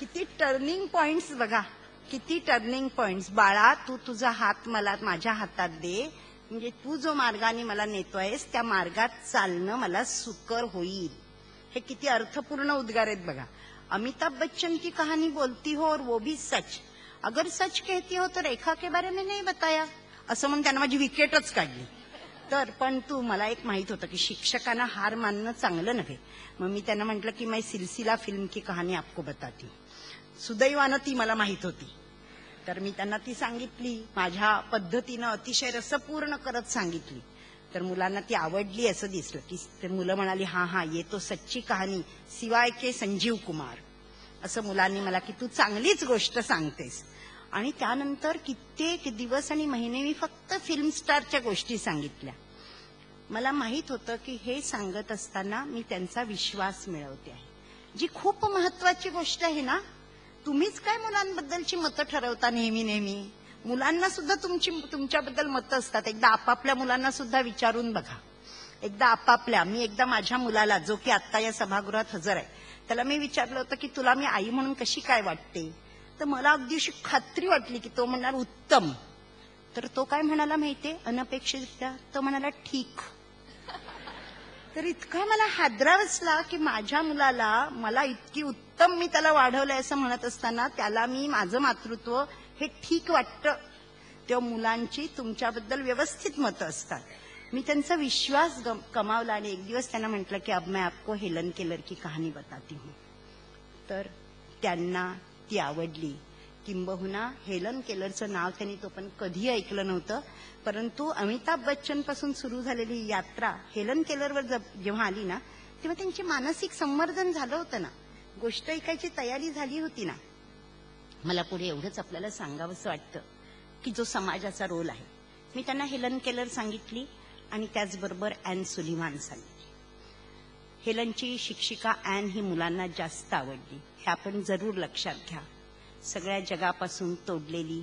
किती turning points बघा. किती टर्निंग पॉइंट्स बाळा तू तुझा हात मला माझ्या हातात दे. म्हणजे तू जो मार्गाने मला नेतोयस त्या मार्गात चालणं मला सुकर होईल. हे किती अर्थपूर्ण उद्गार आहेत बघा. अमिताभ बच्चन की कहानी बोलती हो और वो भी सच. अगर सच कहती हो तर रेखा के बारे में नाही बताया. असं म्हणून त्यानं माझी विकेटच काढली. तर पण तू मला एक माहीत होतं की शिक्षकांना हार मानणं चांगलं नव्हे. मग मी त्यांना म्हटलं की मैं सिलसिला फिल्म की कहाणी आपको बताती. सुदैवानं ती मला माहीत होती. तर मी त्यांना ती सांगितली. माझ्या पद्धतीनं अतिशय रसपूर्ण करत सांगितली. तर मुलांना ती आवडली असं दिसलं की ते मुलं म्हणाली हा हा ये तो सच्ची कहाणी सिवाय के संजीव कुमार. असं मुलांनी मला की तू चांगलीच गोष्ट सांगतेस. आणि त्यानंतर कित्येक दिवस आणि महिने मी फक्त फिल्म स्टारच्या गोष्टी सांगितल्या. मला माहीत होतं की हे सांगत असताना मी त्यांचा विश्वास मिळवते आहे. जी खूप महत्वाची गोष्ट आहे ना तुम्हीच काय मुलांबद्दलची मतं ठरवता नेहमी नेहमी? मुलांना सुद्धा तुमची तुमच्याबद्दल मतं असतात. एकदा आपापल्या मुलांना सुद्धा विचारून बघा. एकदा आपापल्या मी एकदा माझ्या मुलाला जो की आत्ता या सभागृहात हजर आहे त्याला मी विचारलं होतं की तुला मी आई म्हणून कशी काय वाटते? तर मला अगदी अशी खात्री वाटली की तो म्हणणार उत्तम. तर तो काय म्हणाला माहितीये? अनपेक्षितरित्या. तो म्हणाला ठीक. तर इतका मला हादरा बसला की माझ्या मुलाला मला इतकी उत्तम मी त्याला वाढवलंय असं म्हणत असताना त्याला मी माझं मातृत्व हे ठीक वाटतं. तेव्हा मुलांची तुमच्याबद्दल व्यवस्थित मतं असतात. मी त्यांचा विश्वास कमावला आणि एक दिवस त्यांना म्हटलं की अब मैं आपको हेलन केलर की कहाणी बताती हूँ. तर त्यांना ती आवडली. किंबहुना हेलन केलरचं नाव त्यांनी तो पण कधी ऐकलं नव्हतं. परंतु अमिताभ बच्चनपासून सुरू झालेली यात्रा हेलन केलरवर जेव्हा आली ना तेव्हा त्यांचे मानसिक संवर्धन झालं होतं ना. गोष्ट ऐकायची तयारी झाली होती ना. मला पुढे एवढंच आपल्याला सांगावंसं वाटतं की जो समाजाचा रोल आहे. मी त्यांना हेलन केलर सांगितली आणि त्याचबरोबर अँड सुलिमान सांगितली. हेलनची शिक्षिका अॅन ही मुलांना जास्त आवडली. हे आपण जरूर लक्षात घ्या. सगळ्या जगापासून तोडलेली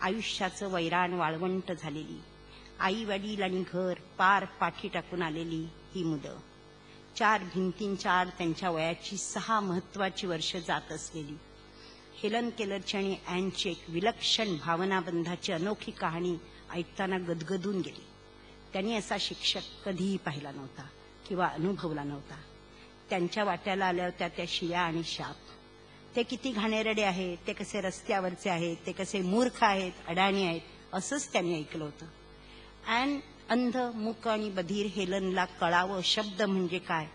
आयुष्याचं वैराण वाळवंट झालेली आई वडील आणि घर पार पाठी टाकून आलेली ही मुलं. चार भिंतींच्या आड त्यांच्या वयाची सहा महत्वाची वर्ष जात असलेली. हेलन केलरची आणि अॅनची एक विलक्षण भावनाबंधाची अनोखी कहाणी ऐकताना गदगदून गेली. त्यांनी असा शिक्षक कधीही पाहिला नव्हता. किंवा अनुभवला नव्हता. त्यांच्या वाट्याला आल्या होत्या त्या शिया आणि शाप. ते किती घाणेरडे आहेत ते कसे रस्त्यावरचे आहेत ते कसे मूर्ख आहेत अडाणी आहेत असंच त्यांनी ऐकलं होतं. अँड अंध मूक आणि बधीर हेलनला कळावं शब्द म्हणजे काय?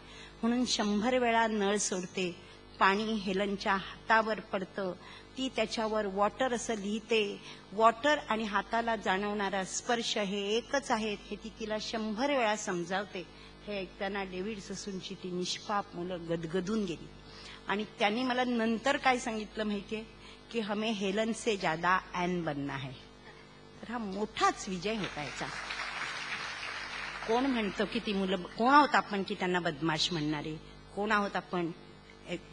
म्हणून शंभर वेळा नळ सोडते पाणी हेलनच्या हातावर पडतं ती त्याच्यावर वॉटर असं लिहिते वॉटर आणि हाताला जाणवणारा स्पर्श हे एकच आहेत हे ती तिला शंभर वेळा समजावते. हे ऐकताना डेव्हिड ससूनची ती निष्पाप मुलं गदगदून गेली. आणि त्यांनी मला नंतर काय सांगितलं माहितीये? की हमें हेलन से ज्यादा ॲन बनना है. तर हा मोठाच विजय होता याचा. कोण म्हणतो की ती मुलं कोण आहोत आपण की त्यांना बदमाश म्हणणारे? कोण आहोत आपण?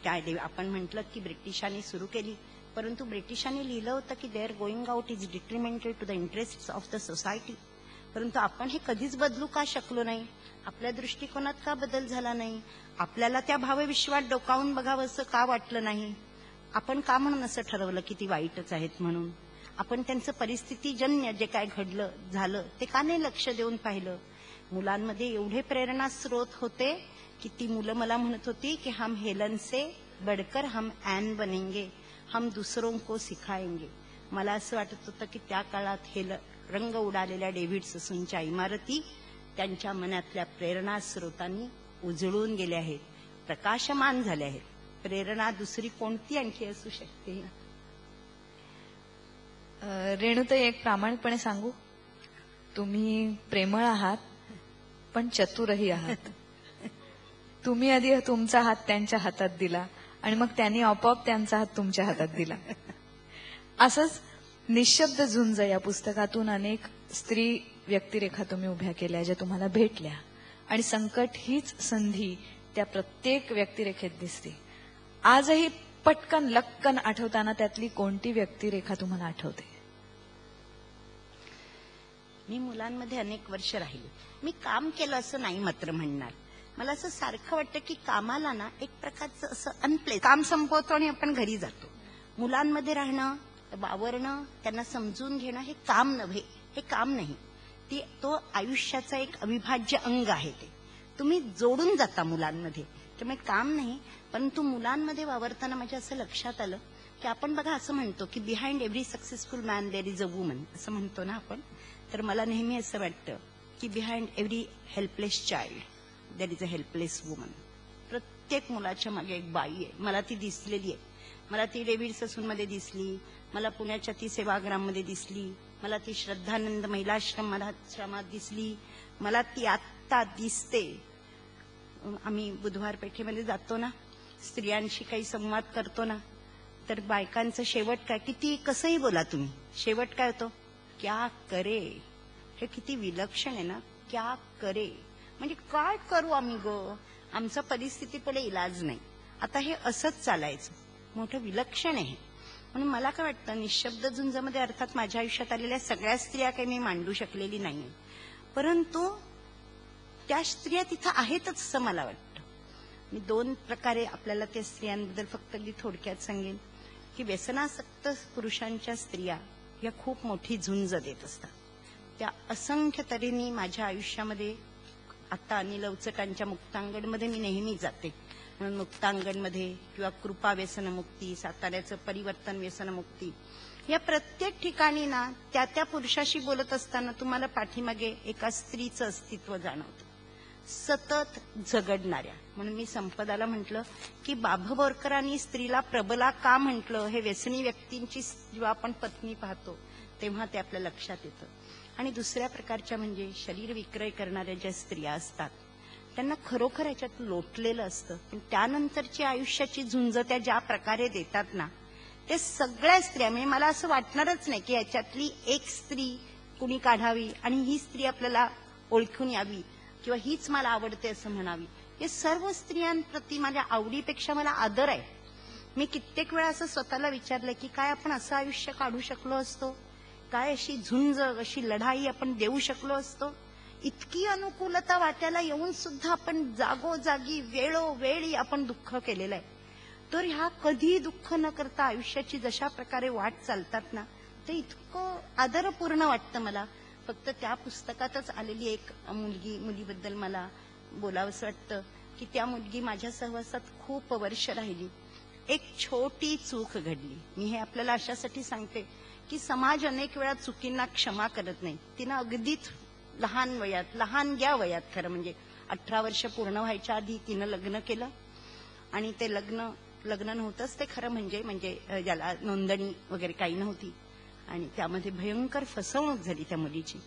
काय देव आपण म्हटलं की ब्रिटिशांनी सुरू केली. परंतु ब्रिटिशांनी लिहिलं होतं की their going going out is detrimental to the interest of the society परंतु आपण हे कधीच बदलू का शकलो नाही? आपल्या दृष्टिकोनात का बदल झाला नाही? आपल्याला त्या भावविश्वात डोकावून बघावं असं का वाटलं नाही? आपण का म्हणून असं ठरवलं की ती वाईटच आहेत म्हणून? आपण त्यांचं परिस्थितीजन्य जे काय घडलं झालं ते का नाही लक्ष देऊन पाहिलं. मुलांमध्ये एवढे प्रेरणा स्रोत होते की ती मुलं मला म्हणत होती की हम हेलन से बडकर हम ॲन बनेंगे हम दुसरों को सिखाएंगे. मला असं वाटत होतं की त्या काळात हे रंग उडालेल्या डेव्हिड ससूनच्या इमारती त्यांच्या मनातल्या प्रेरणा स्रोतांनी उजळून गेल्या आहेत प्रकाशमान झाल्या आहेत. प्रेरणा दुसरी कोणती आणखी असू शकते? रेणू रेणुताई एक प्रामाणिकपणे सांगू? तुम्ही प्रेमळ आहात पण चतुरही आहात. तुम्ही आधी तुमचा हात त्यांच्या हातात दिला आणि मग त्यांनी आपोआप त्यांचा हात तुमच्या हातात दिला. असंच निशब्द झुंज या पुस्तकातून अनेक स्त्री व्यक्तिरेखा तुम्ही उभ्या केल्या ज्या तुम्हाला भेटल्या. आणि संकट हीच संधी त्या प्रत्येक व्यक्तिरेखेत दिसते. आजही पटकन लक्कन आठवताना त्यातली कोणती व्यक्तिरेखा तुम्हाला आठवते? मी मुलांमध्ये अनेक वर्ष राहिली. मी काम केलं असं नाही मात्र म्हणणार. मला असं सारखं वाटतं की कामाला ना एक प्रकारचं असं अनप्ले काम संपवतो आणि आपण घरी जातो. मुलांमध्ये राहणं वावरणं त्यांना समजून घेणं हे काम नव्हे हे काम नाही. ती तो आयुष्याचा एक अविभाज्य अंग आहे ते. तुम्ही जोडून जाता मुलांमध्ये. त्यामुळे काम नाही परंतु मुलांमध्ये वावरताना माझ्या असं लक्षात आलं की आपण बघा असं म्हणतो की behind every successful man there is a woman असं म्हणतो ना आपण. तर मला नेहमी असं वाटतं की behind every helpless child there is a helpless woman प्रत्येक मुलाच्या मागे एक बाई आहे. मला ती दिसलेली आहे. मला ती डेव्हिड ससूनमध्ये दिसली. मला पुण्याच्या ती सेवाग्राममध्ये दिसली. मला ती श्रद्धानंद महिलाश्रम दिसली. मला ती आत्ता दिसते. आम्ही बुधवार पेठेमध्ये जातो ना. स्त्रियांशी काही संवाद करतो ना. तर बायकांचं शेवट काय? किती कसंही बोला तुम्ही. शेवट काय होतो? क्या करे? हे किती विलक्षण आहे ना. क्या करे? म्हणजे काय करू आम्ही ग? आमचा परिस्थिती इलाज नाही. आता हे असंच चालायचं. मोठं विलक्षण आहे म्हणून मला काय वाटतं निशब्द झुंजमध्ये अर्थात माझ्या आयुष्यात आलेल्या सगळ्या स्त्रिया काही मी मांडू शकलेली नाही परंतु त्या स्त्रिया तिथं आहेतच असं मला वाटतं. मी दोन प्रकारे आपल्याला त्या स्त्रियांबद्दल फक्त अगदी थोडक्यात सांगेन की व्यसनासक्त पुरुषांच्या स्त्रिया या खूप मोठी झुंज देत असतात. त्या असंख्य तऱ्हेने माझ्या आयुष्यामध्ये आता अनिल अवचटांच्या मुक्तांगणमध्ये मी नेहमी जाते. म्हणून मुक्तांगणमध्ये किंवा कृपा व्यसनमुक्ती साताऱ्याचं परिवर्तन व्यसनमुक्ती या प्रत्येक ठिकाणी ना त्या त्या पुरुषाशी बोलत असताना तुम्हाला पाठीमागे एका स्त्रीचं अस्तित्व जाणवतं. सतत झगडणाऱ्या. म्हणून मी संपदाला म्हटलं की बाभबोरकरांनी स्त्रीला प्रबला का म्हटलं? हे व्यसनी व्यक्तींची जेव्हा आपण पत्नी पाहतो तेव्हा ते आपल्या लक्षात येतं. आणि दुसऱ्या प्रकारच्या म्हणजे शरीर विक्रय करणाऱ्या ज्या स्त्रिया असतात त्यांना खरोखर याच्यात लोटलेलं असतं. पण त्यानंतरची आयुष्याची झुंज त्या ज्या प्रकारे देतात ना ते सगळ्या स्त्रिया म्हणजे मला असं वाटणारच नाही की याच्यातली एक स्त्री कुणी काढावी आणि ही स्त्री आपल्याला ओळखून यावी किंवा हीच मला आवडते असं म्हणावी. हे सर्व स्त्रियांप्रती माझ्या आवडीपेक्षा मला आदर आहे. मी कित्येक वेळा असं स्वतःला विचारलंय की काय आपण असं आयुष्य काढू शकलो असतो? काय अशी झुंज अशी लढाई आपण देऊ शकलो असतो? इतकी अनुकूलता वाट्याला येऊन सुद्धा आपण जागोजागी वेळोवेळी आपण दुःख केलेलं आहे तर ह्या कधी दुःख न करता आयुष्याची जशा प्रकारे वाट चालतात ना ते इतकं आदरपूर्ण वाटतं मला. फक्त त्या पुस्तकातच आलेली एक मुलगी मुलीबद्दल मला बोलावंसं वाटतं की त्या मुलगी माझ्या सहवासात खूप वर्ष राहिली. एक छोटी चूक घडली. मी हे आपल्याला अशासाठी सांगते की समाज अनेक वेळा चुकींना क्षमा करत नाही. तिनं अगदीच लहान वयात लहान ग्या वयात खरं म्हणजे अठरा वर्ष पूर्ण व्हायच्या आधी तिनं लग्न केलं. आणि ते लग्न लग्न नव्हतंच ते खरं म्हणजे म्हणजे ज्याला नोंदणी वगैरे काही नव्हती. आणि त्यामध्ये भयंकर फसवणूक झाली त्या मुलीची.